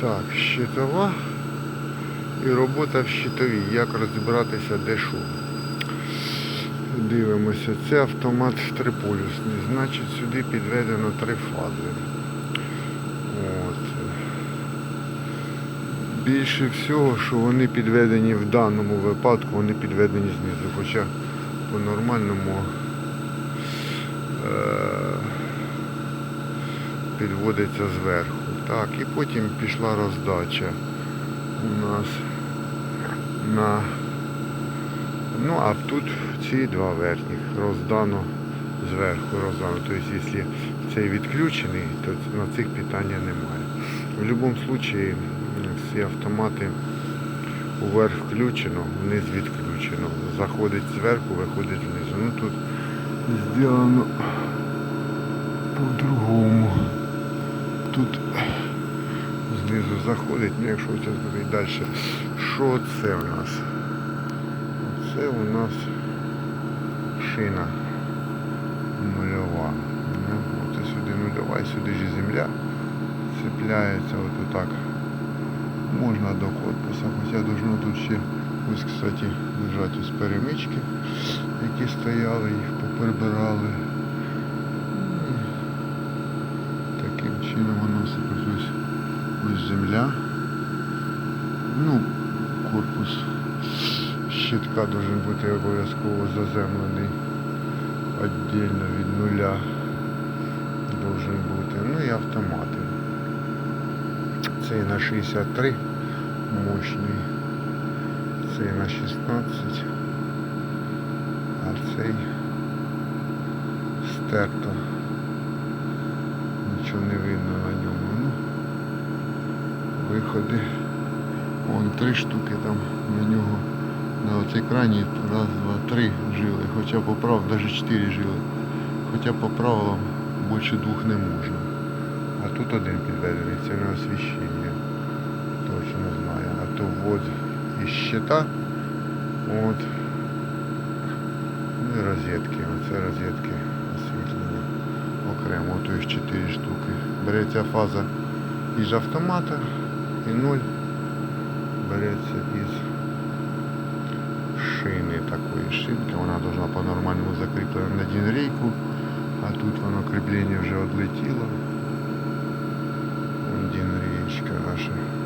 Так, щитова і робота в щитовій. Як розібратися, де що. Дивимося, це автомат триполюсний, значить сюди підведено три фази. От. Більше всього, що вони підведені в даному випадку, вони підведені знизу, хоча по-нормальному е- підводиться зверху. Так, і потім пішла роздача у нас на Ну, а тут ці два верхніх роздано зверху роздано. Тобто, якщо цей відключений, то на цих питання немає. В будь-якому випадку всі автомати уверх включено, вниз відключено. Заходить зверху, виходить знизу. Ну тут зроблено по-другому. Тут знизу заходить, ну якщо це далі. Що це в нас? Це у нас шина нульова. Ну, Оце сюди нульова, і сюди ж земля цепляється от отак. Можна до корпуса, хоча должно тут ще ось, кстати, лежать ось перемички, які стояли, їх поприбирали. Земля. Ну, корпус щитка должен бути обов'язково заземлений віддільно від нуля должен бути. Ну і автомати. Цей на 63 мощний, цей на 16, а цей стерто. Нічого не видно на ньому. Ну, виходи. Вон три штуки там на нього. На оцій крані раз, два, три жили, хоча по правилам, навіть чотири жили. Хоча по правилам більше двох не можна. А тут один підведений, це на освіщення. Точно знаю. А то ввод із щита. От. Ну і розетки. Оце розетки освітлення окремо, то їх 4 штуки. Береться фаза із автомата і 0 береться із шини такої шинки. Вона должна по-нормальному закріплена на дінрейку, а тут воно кріплення вже відлетіло. Вон дінреєчка наша. Ось такий щит.